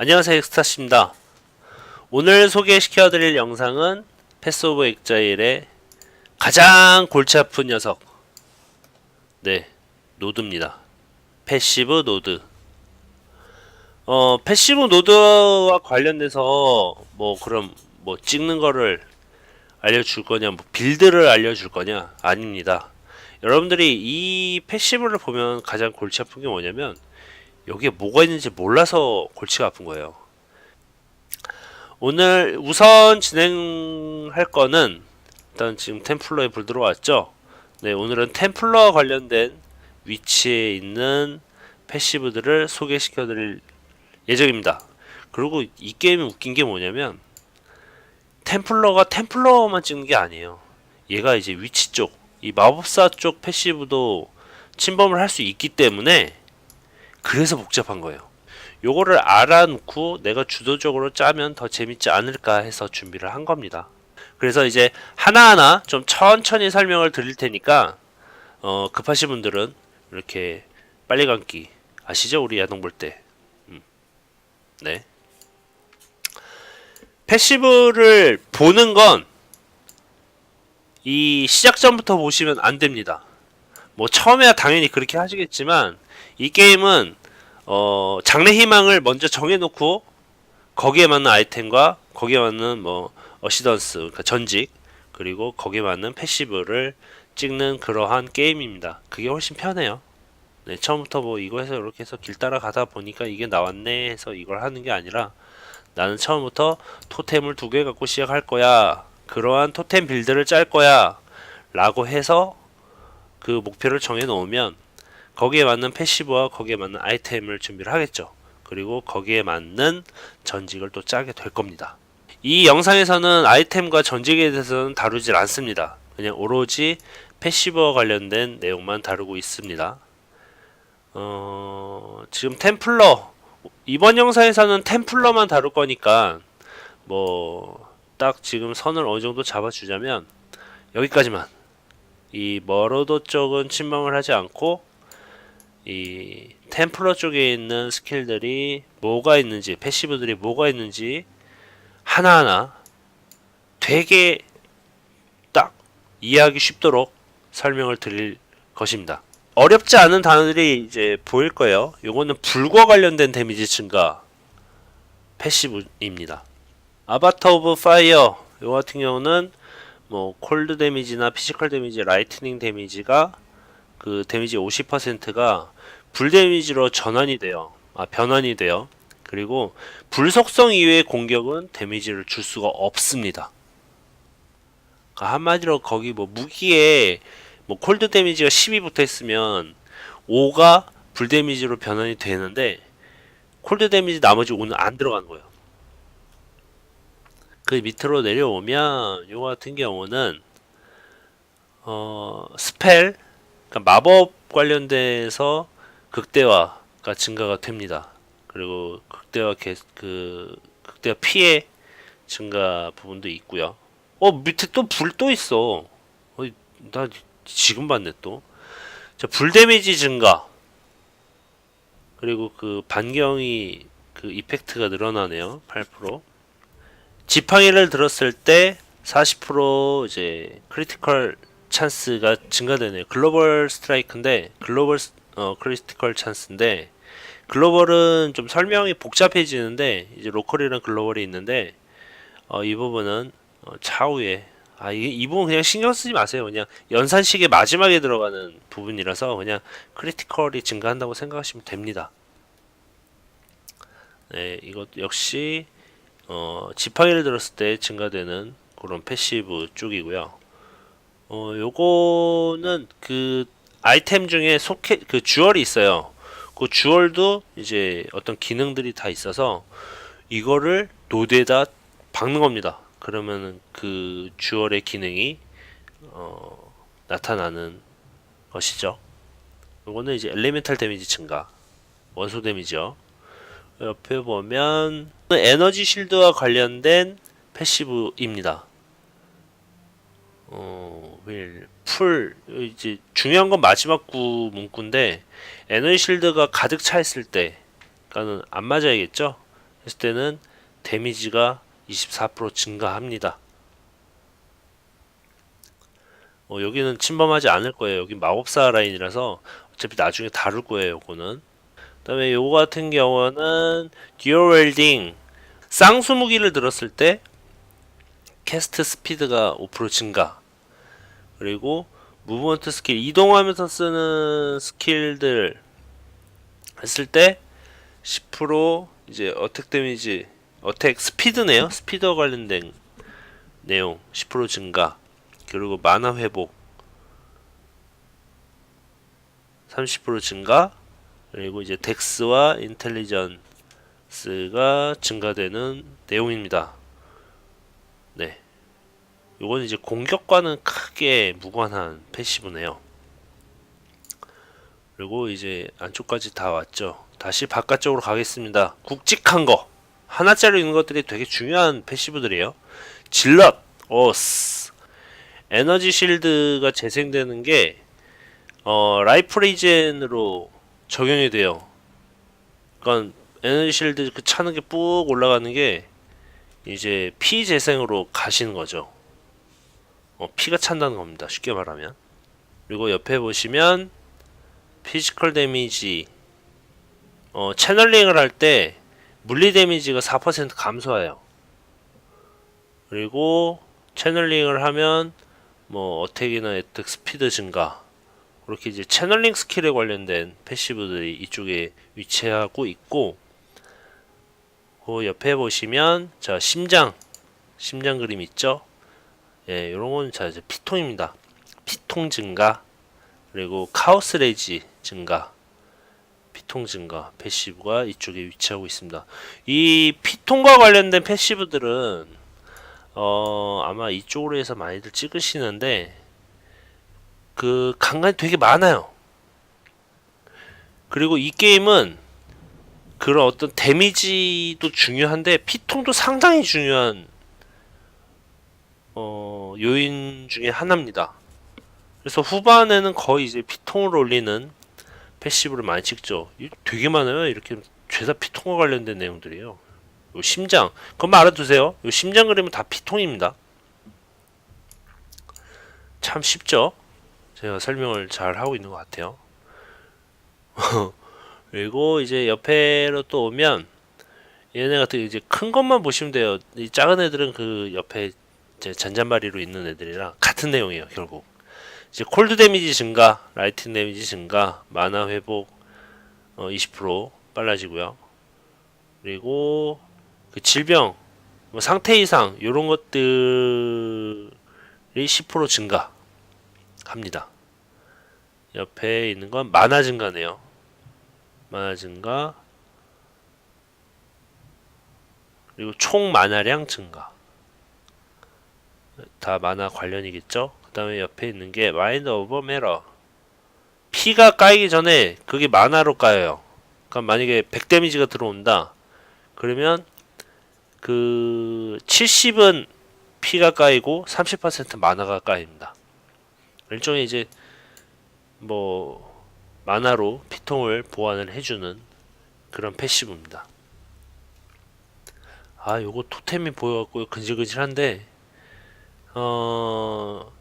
안녕하세요 엑스타씨입니다. 오늘 소개시켜드릴 영상은 패스 오브 엑자일의 가장 골치 아픈 녀석. 네 노드입니다. 패시브 노드. 어 패시브 노드와 관련돼서 뭐 그럼 뭐 찍는 거를 알려줄 거냐 뭐 빌드를 알려줄 거냐? 아닙니다. 여러분들이 이 패시브를 보면 가장 골치 아픈 게 뭐냐면 여기에 뭐가 있는지 몰라서 골치가 아픈 거예요. 오늘 우선 진행할 거는 일단 지금 템플러에 불 들어왔죠. 네, 오늘은 템플러 관련된 위치에 있는 패시브들을 소개시켜 드릴 예정입니다. 그리고 이 게임이 웃긴 게 뭐냐면 템플러가 템플러만 찍는 게 아니에요. 얘가 이제 위치 쪽, 이 마법사 쪽 패시브도 침범을 할 수 있기 때문에 그래서 복잡한 거예요. 요거를 알아놓고 내가 주도적으로 짜면 더 재밌지 않을까 해서 준비를 한 겁니다. 그래서 이제 하나하나 좀 천천히 설명을 드릴 테니까 어, 급하신 분들은 이렇게 빨리 감기 아시죠? 우리 야동 볼 때. 음. 네. 패시브를 보는 건 이 시작 전부터 보시면 안 됩니다. 뭐 처음에야 당연히 그렇게 하시겠지만 이 게임은 어, 장래 희망을 먼저 정해놓고 거기에 맞는 아이템과 거기에 맞는 뭐 어시던스 그러니까 전직 그리고 거기에 맞는 패시브를 찍는 그러한 게임입니다. 그게 훨씬 편해요. 네, 처음부터 뭐 이거 해서 이렇게 해서 길 따라가다 보니까 이게 나왔네 해서 이걸 하는 게 아니라 나는 처음부터 토템을 두 개 갖고 시작할 거야. 그러한 토템 빌드를 짤 거야. 라고 해서 그 목표를 정해 놓으면 거기에 맞는 패시브와 거기에 맞는 아이템을 준비를 하겠죠. 그리고 거기에 맞는 전직을 또 짜게 될 겁니다. 이 영상에서는 아이템과 전직에 대해서는 다루질 않습니다. 그냥 오로지 패시브와 관련된 내용만 다루고 있습니다. 어, 지금 템플러 이번 영상에서는 템플러만 다룰 거니까 뭐 딱 지금 선을 어느 정도 잡아주자면 여기까지만 이 머로도 쪽은 침범을 하지 않고 이 템플러 쪽에 있는 스킬들이 뭐가 있는지 패시브들이 뭐가 있는지 하나하나 되게 딱 이해하기 쉽도록 설명을 드릴 것입니다. 어렵지 않은 단어들이 이제 보일 거예요. 요거는 불과 관련된 데미지 증가 패시브입니다. 아바타 오브 파이어 요 같은 경우는 뭐 콜드 데미지나 피지컬 데미지, 라이트닝 데미지가 그 데미지 50%가 불 데미지로 전환이 돼요. 아 변환이 돼요. 그리고 불 속성 이외의 공격은 데미지를 줄 수가 없습니다. 그러니까 한마디로 거기 뭐 무기에 뭐 콜드 데미지가 10이 붙어 있으면 5가 불 데미지로 변환이 되는데 콜드 데미지 나머지 5는 안 들어가는 거예요. 그 밑으로 내려오면 요 같은 경우는 어 스펠 그러니까 마법 관련돼서 극대화가 증가가 됩니다. 그리고 극대화 개, 그 극대화 피해 증가 부분도 있고요. 어 밑에 또 불 또 있어. 어, 나 지금 봤네 또. 자, 불 데미지 증가. 그리고 그 반경이 그 이펙트가 늘어나네요. 8%. 지팡이를 들었을 때 40% 이제 크리티컬 찬스가 증가되네요. 글로벌 스트라이크인데 글로벌 스- 어 크리티컬 찬스인데 글로벌은 좀 설명이 복잡해지는데 이제 로컬이랑 글로벌이 있는데 어, 이 부분은 어, 차후에 아 이, 이 부분 그냥 신경 쓰지 마세요. 그냥 연산식의 마지막에 들어가는 부분이라서 그냥 크리티컬이 증가한다고 생각하시면 됩니다. 네, 이것 역시 어, 지팡이를 들었을 때 증가되는 그런 패시브 쪽이고요. 어, 요거는 그 아이템 중에 소켓 그 주얼이 있어요. 그 주얼도 이제 어떤 기능들이 다 있어서 이거를 노드에다 박는 겁니다. 그러면은 그 주얼의 기능이 어, 나타나는 것이죠. 요거는 이제 엘리멘탈 데미지 증가, 원소 데미지요. 옆에 보면 에너지 실드와 관련된 패시브입니다. 어, 윌, 풀 이제 중요한 건 마지막 구 문구인데 에너지 실드가 가득 차 있을 때, 그러니까는 안 맞아야겠죠. 했을 때는 데미지가 24% 증가합니다. 어, 여기는 침범하지 않을 거예요. 여기 마법사 라인이라서 어차피 나중에 다룰 거예요. 요거는. 그다음에 요거 같은 경우는 듀얼 웰딩 쌍수 무기를 들었을 때 캐스트 스피드가 5% 증가. 그리고 무브먼트 스킬 이동하면서 쓰는 스킬들 했을 때 10% 이제 어택 데미지 어택 스피드네요. 스피드와 관련된 내용 10% 증가. 그리고 만화 회복 30% 증가. 그리고 이제 덱스와 인텔리전스가 증가되는 내용입니다. 네. 요건 이제 공격과는 크게 무관한 패시브네요. 그리고 이제 안쪽까지 다 왔죠. 다시 바깥쪽으로 가겠습니다. 굵직한 거. 하나짜리 있는 것들이 되게 중요한 패시브들이에요. 질럿, 어스, 에너지 실드가 재생되는 게 어, 라이프 리젠으로 적용이 돼요. 그러니까 에너지 실드 그 차는 게꾹 올라가는 게 이제 피 재생으로 가시는 거죠. 어, 피가 찬다는 겁니다. 쉽게 말하면. 그리고 옆에 보시면 피지컬 데미지 어, 채널링을 할 때 물리 데미지가 4% 감소해요. 그리고 채널링을 하면 뭐 어택이나 혜택 스피드 증가 그렇게 이제 채널링 스킬에 관련된 패시브들이 이쪽에 위치하고 있고 그 옆에 보시면 자 심장 심장 그림 있죠? 예, 요런 건 자 이제 피통입니다. 피통 증가 그리고 카오스 레이지 증가 피통 증가 패시브가 이쪽에 위치하고 있습니다. 이 피통과 관련된 패시브들은 어 아마 이쪽으로 해서 많이들 찍으시는데 그 간간이 되게 많아요. 그리고 이 게임은 그런 어떤 데미지도 중요한데 피통도 상당히 중요한 어, 요인 중에 하나입니다. 그래서 후반에는 거의 이제 피통을 올리는 패시브를 많이 찍죠. 이 되게 많아요. 이렇게 죄다 피통과 관련된 내용들이에요. 요 심장, 그것만 알아두세요. 요 심장 그림은 다 피통입니다. 참 쉽죠? 제가 설명을 잘 하고 있는 것 같아요. 그리고 이제 옆에로 또 오면 얘네 같은 이제 큰 것만 보시면 돼요. 이 작은 애들은 그 옆에 이제 잔잔바리로 있는 애들이랑 같은 내용이에요. 결국 이제 콜드 데미지 증가, 라이팅 데미지 증가, 만화 회복 어, 20% 빨라지고요. 그리고 그 질병, 뭐 상태 이상 이런 것들이 10% 증가. 합니다. 옆에 있는 건 만화 증가네요. 만화 증가 그리고 총 만화량 증가 다 만화 관련이겠죠? 그 다음에 옆에 있는 게 마인드 오버 메러 피가 까이기 전에 그게 만화로 까여요. 그러니까 만약에 100 데미지가 들어온다 그러면 그 70은 피가 까이고 30% 만화가 까입니다. 일종의 이제 뭐 만화로 피통을 보완을 해주는 그런 패시브입니다. 아, 요거 토템이 보여갖고 근질근질한데 어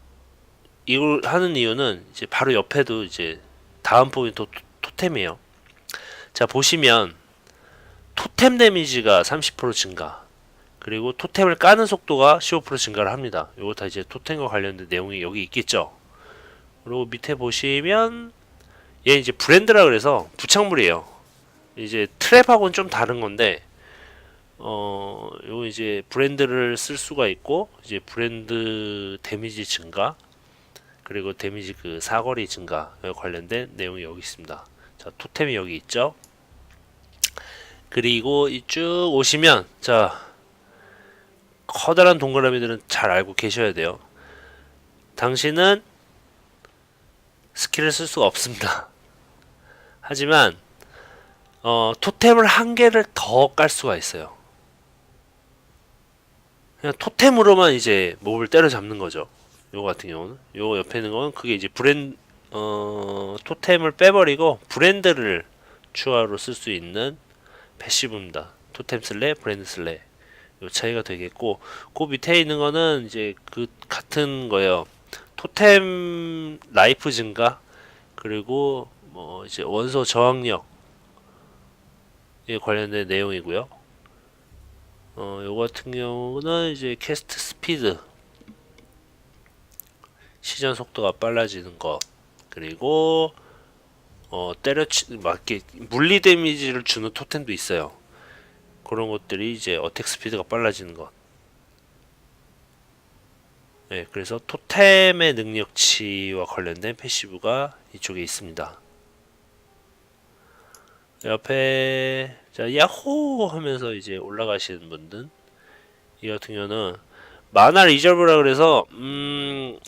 이걸 하는 이유는 이제 바로 옆에도 이제 다음 또 토템이에요. 자 보시면 토템 데미지가 30% 증가 그리고 토템을 까는 속도가 15% 증가를 합니다. 요거 다 이제 토템과 관련된 내용이 여기 있겠죠. 그리고 밑에 보시면 얘 이제 브랜드라 그래서 부착물이에요. 이제 트랩하고는 좀 다른 건데 어, 요 이제 브랜드를 쓸 수가 있고 이제 브랜드 데미지 증가 그리고 데미지 그 사거리 증가에 관련된 내용이 여기 있습니다. 자, 토템이 여기 있죠. 그리고 이 쭉 오시면 자 커다란 동그라미들은 잘 알고 계셔야 돼요. 당신은 스킬을 쓸 수가 없습니다. 하지만 어, 토템을 한 개를 더 깔 수가 있어요. 그냥 토템으로만 이제 몹을 때려잡는 거죠. 요거 같은 경우는 요 옆에 있는 건 그게 이제 브랜 어, 토템을 빼버리고 브랜드를 추가로 쓸 수 있는 패시브입니다. 토템 슬래, 브랜드 슬래 요 차이가 되겠고 그 밑에 있는 거는 이제 그 같은 거예요. 토템 라이프 증가 그리고 뭐 이제 원소 저항력 에 관련된 내용이고요. 어, 요 같은 경우는 이제 캐스트 스피드 시전 속도가 빨라지는 것 그리고 어, 때려치 맞게 물리 데미지를 주는 토템도 있어요. 그런 것들이 이제 어택 스피드가 빨라지는 것. 네, 그래서 토템의 능력치와 관련된 패시브가 이쪽에 있습니다. 옆에 자 야호 하면서 이제 올라가시는 분들 이 같은 경우는 마나 리저브라 그래서 음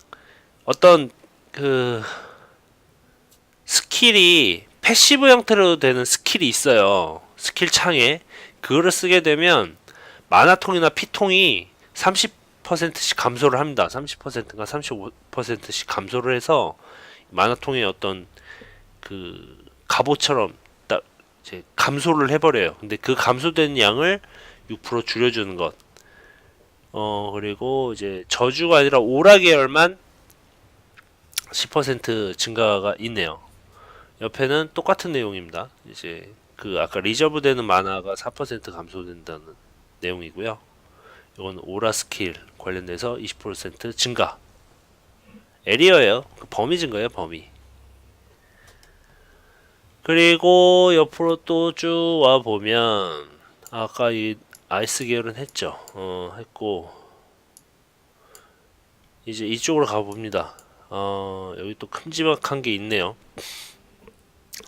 어떤 그 스킬이 패시브 형태로 되는 스킬이 있어요. 스킬 창에 그거를 쓰게 되면 마나통이나 피통이 30% 씩 감소를 합니다. 30%인가 35%씩 감소를 해서 마나통의 어떤 그 갑옷처럼 딱 이제 감소를 해버려요. 근데 그 감소된 양을 6% 줄여주는 것. 어 그리고 이제 저주가 아니라 오라 계열만 10% 증가가 있네요. 옆에는 똑같은 내용입니다. 이제 그 아까 리저브 되는 만화가 4% 감소된다는 내용이고요. 이건 오라 스킬 관련돼서 20% 증가. 에리어예요. 그 범위 증가예요, 범위. 그리고 옆으로 또 쭉 와 보면 아까 이 아이스 계열은 했죠. 어, 했고 이제 이쪽으로 가 봅니다. 어, 여기 또 큼지막한 게 있네요.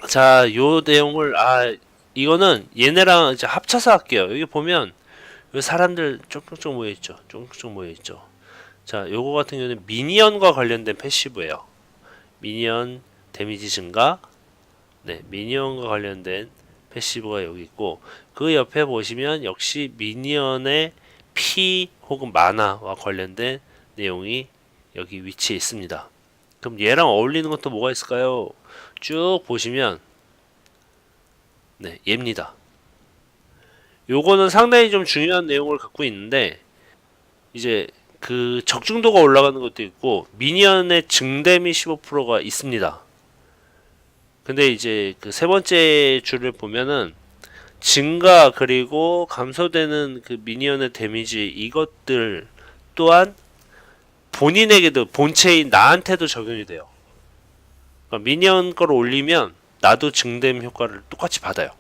자, 요 내용을 아 이거는 얘네랑 이제 합쳐서 할게요. 여기 보면 요 사람들 쪽쪽쪽 모여 있죠. 쪽쪽 모여 있죠. 자, 요거 같은 경우는 미니언과 관련된 패시브예요. 미니언 데미지 증가. 네, 미니언과 관련된 패시브가 여기 있고 그 옆에 보시면 역시 미니언의 피 혹은 마나와 관련된 내용이 여기 위치해 있습니다. 그럼 얘랑 어울리는 것도 뭐가 있을까요? 쭉 보시면 네, 얘입니다. 요거는 상당히 좀 중요한 내용을 갖고 있는데 이제 그 적중도가 올라가는 것도 있고 미니언의 증댐이 15%가 있습니다. 근데 이제 그 세 번째 줄을 보면은 증가 그리고 감소되는 그 미니언의 데미지 이것들 또한 본인에게도 본체인 나한테도 적용이 돼요. 그러니까 미니언 거를 올리면 나도 증댐 효과를 똑같이 받아요.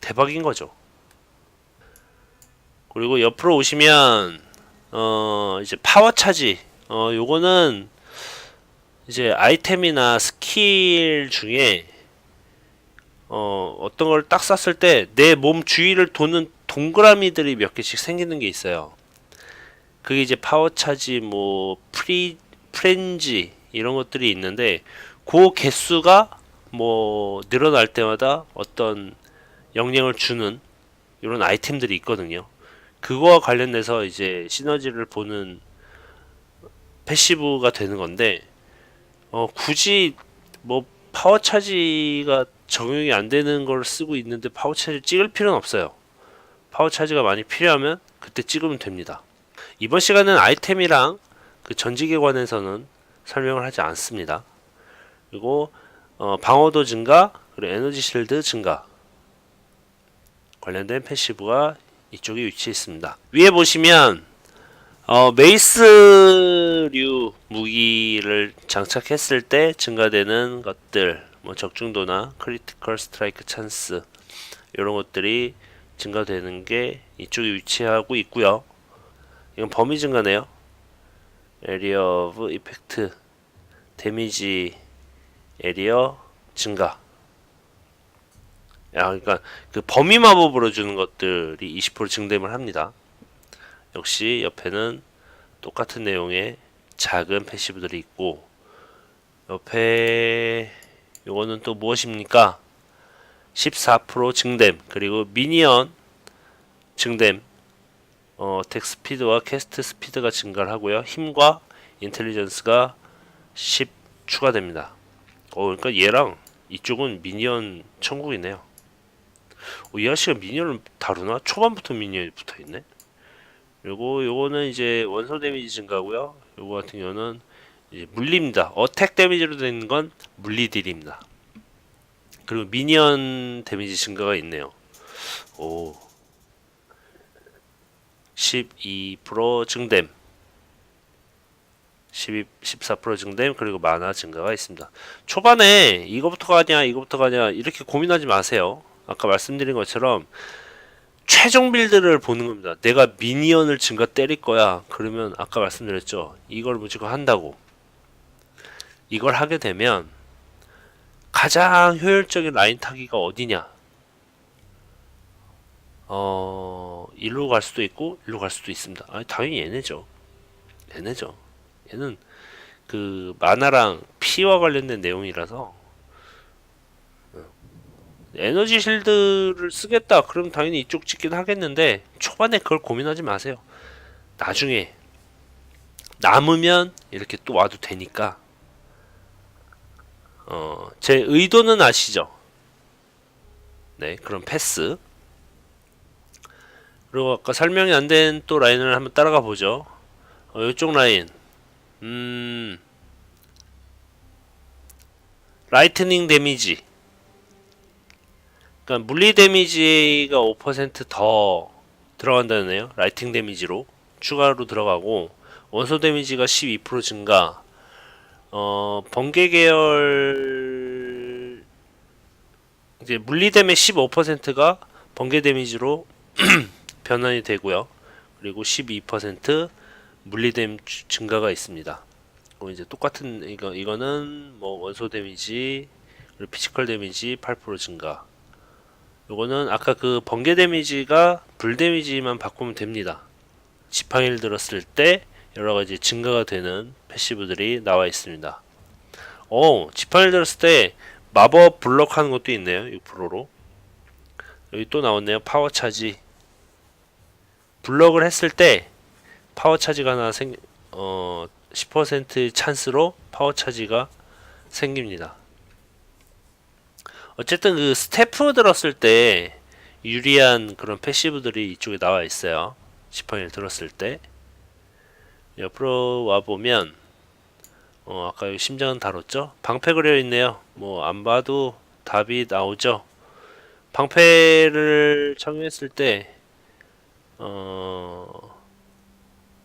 대박인 거죠. 그리고 옆으로 오시면 어 이제 파워 차지 어 요거는 이제 아이템이나 스킬 중에 어 어떤 걸 딱 쐈을 때 내 몸 주위를 도는 동그라미들이 몇 개씩 생기는 게 있어요. 그게 이제 파워 차지 뭐 프리 프렌지 이런 것들이 있는데 그 개수가 뭐 늘어날 때마다 어떤 영향을 주는 이런 아이템들이 있거든요. 그거와 관련돼서 이제 시너지를 보는 패시브가 되는 건데 어 굳이 뭐 파워 차지가 적용이 안 되는 걸 쓰고 있는데 파워 차지 찍을 필요는 없어요. 파워 차지가 많이 필요하면 그때 찍으면 됩니다. 이번 시간은 아이템이랑 그 전직에 관해서는 설명을 하지 않습니다. 그리고 어, 방어도 증가, 그리고 에너지 실드 증가 관련된 패시브가 이쪽에 위치해 있습니다. 위에 보시면 어, 메이스류 무기를 장착했을 때 증가되는 것들, 뭐 적중도나 크리티컬 스트라이크 찬스 이런 것들이 증가되는 게 이쪽에 위치하고 있고요. 이건 범위 증가네요. 에리어 오브 이펙트 데미지 에리어 증가 야, 그러니까 그 범위 마법으로 주는 것들이 20% 증dem을 합니다. 역시 옆에는 똑같은 내용의 작은 패시브들이 있고 옆에 요거는 또 무엇입니까? 14% 증댐 그리고 미니언 증댐 어, 텍 스피드와 캐스트 스피드가 증가를 하고요. 힘과 인텔리전스가 10 추가됩니다. 어, 그러니까 얘랑 이쪽은 미니언 천국이네요. 오, 이 아씨가 미니언을 다루나? 초반부터 미니언이 붙어있네? 그리고 요거는 이제 원소 데미지 증가고요. 요거 같은 경우는 이제 물리입니다. 어택 데미지로 되는 건 물리딜입니다. 그리고 미니언 데미지 증가가 있네요. 오. 12% 증댐. 12, 14% 증댐 그리고 만화 증가가 있습니다. 초반에 이거부터 가냐 이거부터 가냐 이렇게 고민하지 마세요. 아까 말씀드린 것처럼 최종 빌드를 보는 겁니다. 내가 미니언을 증가 때릴 거야. 그러면 아까 말씀드렸죠. 이걸 무조건 한다고. 이걸 하게 되면 가장 효율적인 라인 타기가 어디냐? 어, 일로 갈 수도 있고 일로 갈 수도 있습니다. 아니, 당연히 얘네죠. 얘네죠. 얘는 그 만화랑 피와 관련된 내용이라서 어, 에너지 실드를 쓰겠다. 그럼 당연히 이쪽 찍긴 하겠는데 초반에 그걸 고민하지 마세요. 나중에 남으면 이렇게 또 와도 되니까. 어, 제 의도는 아시죠? 네 그럼 패스. 그리고 아까 설명이 안 된 또 라인을 한번 따라가 보죠. 어, 이쪽 라인. 음. 라이트닝 데미지 그러니까 물리 데미지가 5%더 들어간다네요. 라이팅 데미지로 추가로 들어가고 원소 데미지가 12% 증가. 어 번개 계열 이제 물리 데미 15%가 번개 데미지로 변환이 되고요. 그리고 12% 물리 데미 증가가 있습니다. 그리고 이제 똑같은 이거 이거는 뭐 원소 데미지 그리고 피지컬 데미지 8% 증가. 요거는 아까 그 번개 데미지가 불 데미지만 바꾸면 됩니다. 지팡이를 들었을 때 여러 가지 증가가 되는 패시브들이 나와 있습니다. 오, 지팡이를 들었을 때 마법 블럭하는 것도 있네요. 6%로. 여기 또 나왔네요. 파워 차지. 블럭을 했을 때 파워 차지가 하나 생, 어, 10% 찬스로 파워 차지가 생깁니다. 어쨌든 그 스태프 들었을 때 유리한 그런 패시브들이 이쪽에 나와 있어요. 지팡이를 들었을 때 옆으로 와 보면 어 아까 여기 심장은 다뤘죠? 방패 그려 있네요. 뭐 안 봐도 답이 나오죠. 방패를 착용했을 때 어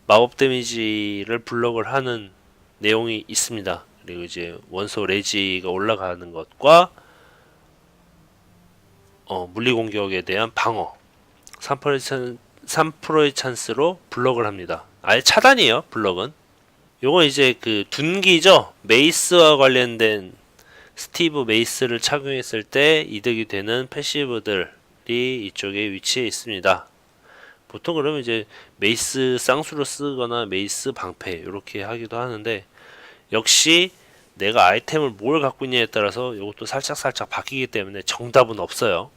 마법 데미지를 블럭을 하는 내용이 있습니다. 그리고 이제 원소 레지가 올라가는 것과 어, 물리 공격에 대한 방어 3%의, 찬, 3%의 찬스로 블럭을 합니다. 아예 차단이에요. 블럭은. 요건 이제 그 둔기죠. 메이스와 관련된 스티브 메이스를 착용했을 때 이득이 되는 패시브들이 이쪽에 위치해 있습니다. 보통 그러면 이제 메이스 쌍수로 쓰거나 메이스 방패 이렇게 하기도 하는데 역시 내가 아이템을 뭘 갖고 있냐에 따라서 이것도 살짝 살짝 바뀌기 때문에 정답은 없어요.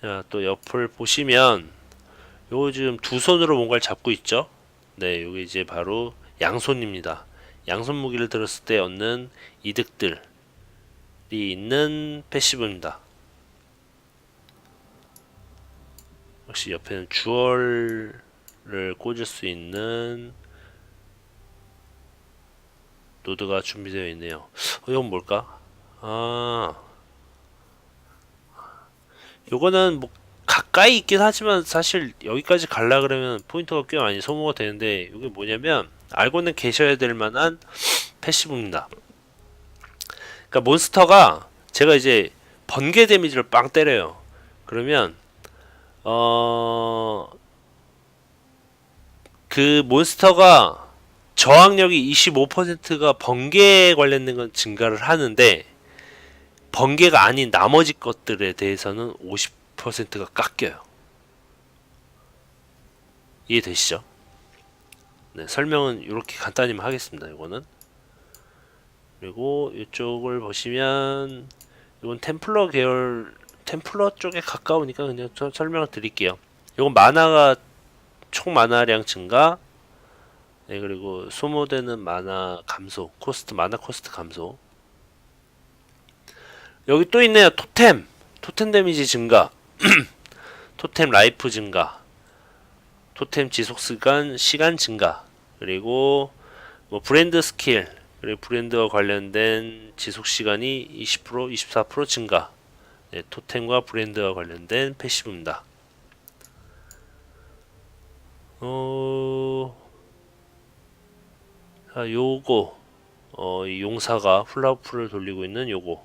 자, 또 옆을 보시면 요 지금 두 손으로 뭔가를 잡고 있죠. 네, 요게 이제 바로 양손입니다. 양손 무기를 들었을 때 얻는 이득들이 있는 패시브입니다. 역시 옆에는 주얼을 꽂을 수 있는 노드가 준비되어 있네요. 어, 이건 뭘까? 아, 요거는 뭐 가까이 있긴 하지만 사실 여기까지 갈라 그러면 포인트가 꽤 많이 소모가 되는데 이게 뭐냐면 알고는 계셔야 될 만한 패시브입니다. 그러니까 몬스터가 제가 이제 번개 데미지를 빵 때려요. 그러면 어, 그 몬스터가 저항력이 25%가 번개에 관련된 건 증가를 하는데 번개가 아닌 나머지 것들에 대해서는 50%가 깎여요. 이해되시죠? 네, 설명은 이렇게 간단히만 하겠습니다. 이거는 그리고 이쪽을 보시면 이건 템플러 계열 템플러 쪽에 가까우니까 그냥 저 설명을 드릴게요. 이건 만화가 총 만화량 증가 네, 그리고 소모되는 만화 감소 코스트 만화 코스트 감소. 여기 또 있네요. 토템. 토템 데미지 증가, 토템 라이프 증가, 토템 지속 시간 시간 증가, 그리고 뭐 브랜드 스킬, 그리고 브랜드와 관련된 지속 시간이 20% 24% 증가. 네, 토템과 브랜드와 관련된 패시브입니다. 어, 자, 요거, 어, 이 용사가 플라우프를 돌리고 있는 요거.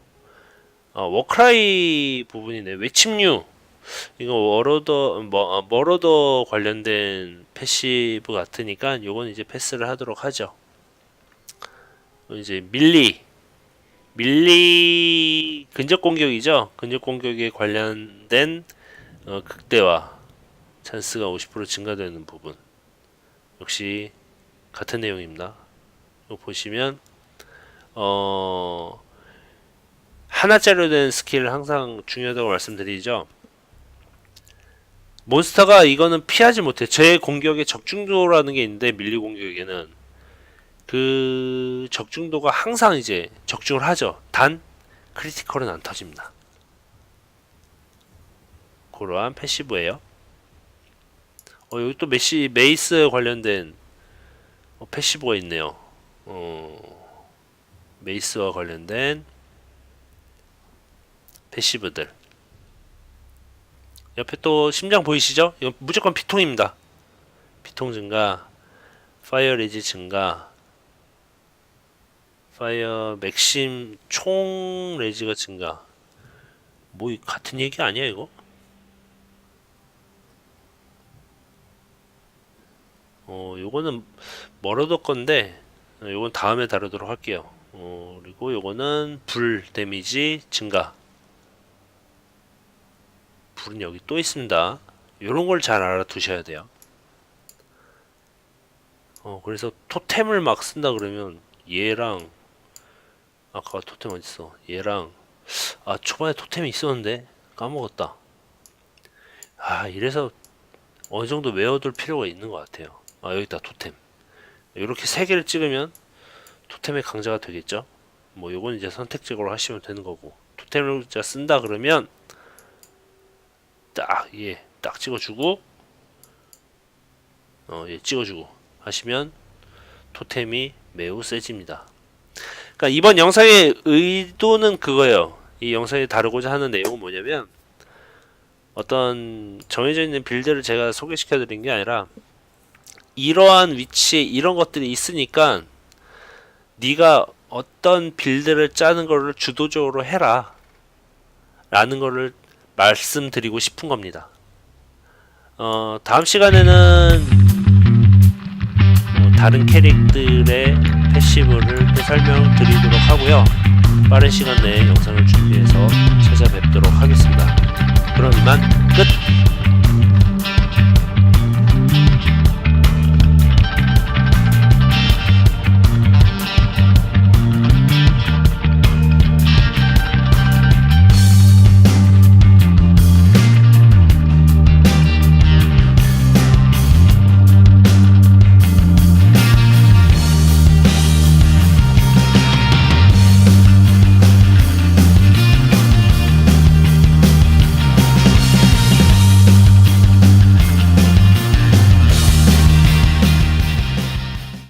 어, 워크라이 부분이네. 외침류. 이거 워로더, 뭐, 어, 머러더 관련된 패시브 같으니까 요건 이제 패스를 하도록 하죠. 이제 밀리. 밀리 근접 공격이죠. 근접 공격에 관련된 어, 극대화 찬스가 50% 증가되는 부분. 역시 같은 내용입니다. 보시면 어 하나짜리로 된 스킬은 항상 중요하다고 말씀드리죠. 몬스터가 이거는 피하지 못해. 제 공격에 적중도라는 게 있는데 밀리 공격에는 그 적중도가 항상 이제 적중을 하죠. 단 크리티컬은 안 터집니다. 그러한 패시브예요. 어, 여기 또 메시 메이스 관련된 어, 패시브가 있네요. 어, 메이스와 관련된 패시브들. 옆에 또 심장 보이시죠? 이거 무조건 피통입니다. 피통 증가, 파이어 레지 증가, 파이어 맥심 총 레지가 증가. 뭐 이- 같은 얘기 아니야 이거? 어, 요거는 멀어도 건데 어, 요건 다음에 다루도록 할게요. 어, 그리고 요거는 불 데미지 증가. 불은 여기 또 있습니다. 요런 걸 잘 알아두셔야 돼요. 어, 그래서 토템을 막 쓴다 그러면 얘랑 아까 토템 어딨어? 얘랑 아 초반에 토템이 있었는데 까먹었다. 아 이래서 어느 정도 외워둘 필요가 있는 것 같아요. 아 여기다 토템. 이렇게 세 개를 찍으면 토템의 강자가 되겠죠. 뭐 요건 이제 선택적으로 하시면 되는 거고 토템을 진짜 쓴다 그러면 딱 예 딱 찍어주고 어 예 찍어주고 하시면 토템이 매우 세집니다. 그러니까 이번 영상의 의도는 그거예요. 이 영상에 다루고자 하는 내용은 뭐냐면 어떤 정해져 있는 빌드를 제가 소개시켜 드린 게 아니라 이러한 위치에 이런 것들이 있으니까 네가 어떤 빌드를 짜는 거를 주도적으로 해라 라는 거를 말씀드리고 싶은 겁니다. 어, 다음 시간에는 어, 다른 캐릭들의 패시브를 또 설명드리도록 하고요. 빠른 시간 내에 영상을 준비해서 찾아뵙도록 하겠습니다. 그럼 이만 끝!